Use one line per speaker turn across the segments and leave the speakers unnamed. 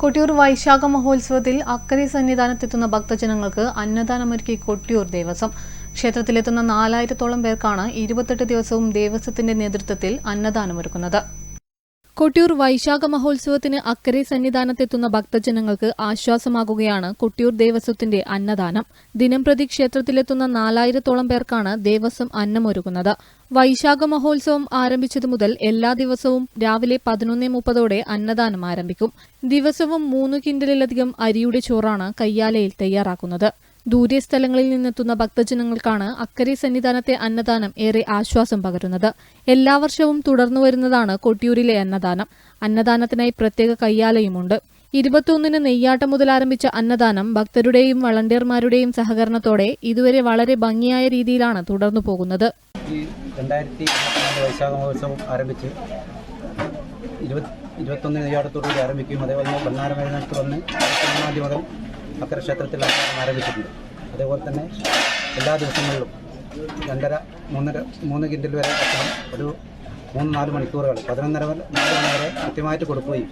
കൊട്ടിയൂർ വൈശാഖ മഹോത്സവത്തിൽ അക്കരെ സന്നിധാനത്തെത്തുന്ന ഭക്തജനങ്ങൾക്ക് അന്നദാനമൊരുക്കി കൊട്ടിയൂർ ദേവസ്വം. ക്ഷേത്രത്തിലെത്തുന്ന നാലായിരത്തോളം പേർക്കാണ് ഇരുപത്തെട്ട് ദിവസവും ദേവസ്വത്തിന്റെ നേതൃത്വത്തിൽ അന്നദാനമൊരുക്കുന്നത്. കൊട്ടിയൂർ വൈശാഖ മഹോത്സവത്തിന് അക്കരെ സന്നിധാനത്തെത്തുന്ന ഭക്തജനങ്ങൾക്ക് ആശ്വാസമാകുകയാണ് കൊട്ടിയൂർ ദേവസ്വത്തിന്റെ അന്നദാനം. ദിനംപ്രതി ക്ഷേത്രത്തിലെത്തുന്ന നാലായിരത്തോളം പേർക്കാണ് ദേവസ്വം അന്നമൊരുക്കുന്നത് വൈശാഖ മഹോത്സവം ആരംഭിച്ചതു മുതൽ എല്ലാ ദിവസവും രാവിലെ പതിനൊന്നേ മുപ്പതോടെ അന്നദാനം ആരംഭിക്കും. ദിവസവും മൂന്ന് കിൻഡലിലധികം അരിയുടെ ചോറാണ് കയ്യാലയിൽ തയ്യാറാക്കുന്നത്. ദൂരസ്ഥലങ്ങളിൽ നിന്നെത്തുന്ന ഭക്തജനങ്ങൾക്കാണ് അക്കരെ സന്നിധാനത്തെ അന്നദാനം ഏറെ ആശ്വാസം പകരുന്നത്. എല്ലാ വർഷവും തുടർന്നു വരുന്നതാണ് കൊട്ടിയൂരിലെ അന്നദാനം. അന്നദാനത്തിനായി പ്രത്യേക കയ്യാലയുമുണ്ട്. ഇരുപത്തിയൊന്നിന് നെയ്യാട്ടം മുതൽ ആരംഭിച്ച അന്നദാനം ഭക്തരുടെയും വളണ്ടിയർമാരുടെയും സഹകരണത്തോടെ ഇതുവരെ വളരെ ഭംഗിയായ രീതിയിലാണ് തുടർന്നു പോകുന്നത്.
വൈശാഖ മഹോത്സവം ആരംഭിച്ച് ഇരുപത് ഇരുപത്തൊന്ന് നെയ്യാട്ടത്തോടുകൂടി ആരംഭിക്കുകയും അതേപോലെ തന്നെ ഭണ്ണാരം വന്ന് ഇരുപത്തൊന്നാം തീയതി മുതൽ അക്കര ക്ഷേത്രത്തിൽ ആചാരം ആരംഭിച്ചിട്ടുണ്ട്. അതേപോലെ തന്നെ എല്ലാ ദിവസങ്ങളിലും രണ്ടര മൂന്നര മൂന്ന് കിൻഡിൽ വരെ ഭക്ഷണം ഒരു മൂന്ന് നാല് മണിക്കൂറുകൾ. പതിനൊന്നര മുതൽ നാല് മണി വരെ കൃത്യമായിട്ട് കൊടുക്കുകയും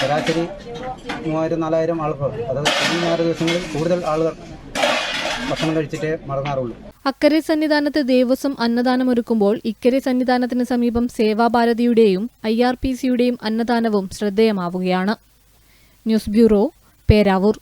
ശരാശരി മൂവായിരം നാലായിരം ആളുകൾ അതായത് ഈ നാല് ദിവസങ്ങളിൽ കൂടുതൽ ആളുകൾ ഭക്ഷണം കഴിച്ചിട്ടേ മടങ്ങാറുള്ളൂ.
അക്കരെ സന്നിധാനത്ത് ദേവസ്വം അന്നദാനം ഒരുക്കുമ്പോൾ ഇക്കരെ സന്നിധാനത്തിന് സമീപം സേവാഭാരതിയുടെയും ഐ ആർ പി സിയുടെയും അന്നദാനവും ശ്രദ്ധേയമാവുകയാണ്. News bureau Peravoor